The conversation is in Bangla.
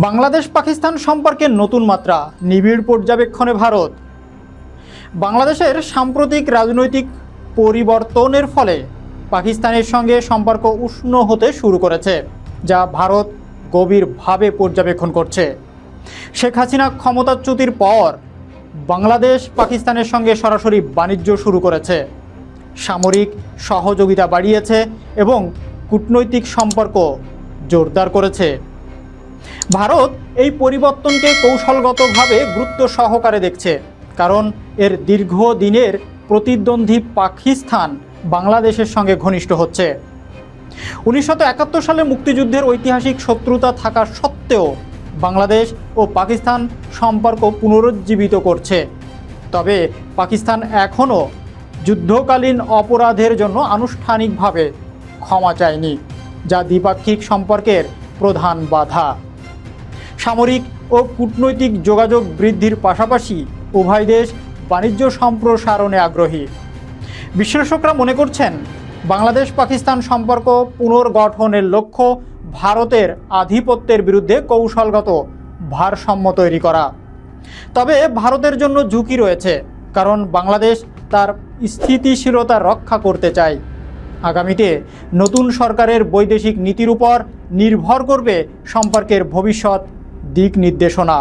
বাংলাদেশ পাকিস্তান সম্পর্কে নতুন মাত্রা, নিবিড় পর্যবেক্ষণে ভারত। বাংলাদেশের সাম্প্রতিক রাজনৈতিক পরিবর্তনের ফলে পাকিস্তানের সঙ্গে সম্পর্ক উষ্ণ হতে শুরু করেছে, যা ভারত গভীরভাবে পর্যবেক্ষণ করছে। শেখ হাসিনা ক্ষমতাচ্যুতির পর বাংলাদেশ পাকিস্তানের সঙ্গে সরাসরি বাণিজ্য শুরু করেছে। সামরিক সহযোগিতা বাড়িয়েছে এবং কূটনৈতিক সম্পর্ক জোরদার করেছে। ভারত এই পরিবর্তনকে কৌশলগতভাবে গুরুত্ব সহকারে দেখছে, কারণ এর দীর্ঘদিনের প্রতিদ্বন্দ্বী পাকিস্তান বাংলাদেশের সঙ্গে ঘনিষ্ঠ হচ্ছে। উনিশশো একাত্তর সালে মুক্তিযুদ্ধের ঐতিহাসিক শত্রুতা থাকা সত্ত্বেও বাংলাদেশ ও পাকিস্তান সম্পর্ক পুনরুজ্জীবিত করছে। তবে পাকিস্তান এখনও যুদ্ধকালীন অপরাধের জন্য আনুষ্ঠানিকভাবে ক্ষমা চায়নি, যা দ্বিপাক্ষিক সম্পর্কের প্রধান বাধা। সামরিক ও কূটনৈতিক যোগাযোগ বৃদ্ধির পাশাপাশি উভয় দেশ বাণিজ্য সম্প্রসারণে আগ্রহী। বিশ্লেষকরা মনে করছেন বাংলাদেশ পাকিস্তান সম্পর্ক পুনর্গঠনের লক্ষ্য ভারতের আধিপত্যের বিরুদ্ধে কৌশলগত ভারসাম্য তৈরি করা। তবে ভারতের জন্য ঝুঁকি রয়েছে, কারণ বাংলাদেশ তার স্থিতিশীলতা রক্ষা করতে চায়। আগামীতে নতুন সরকারের বৈদেশিক নীতির উপর নির্ভর করবে সম্পর্কের ভবিষ্যৎ দিক নির্দেশনা।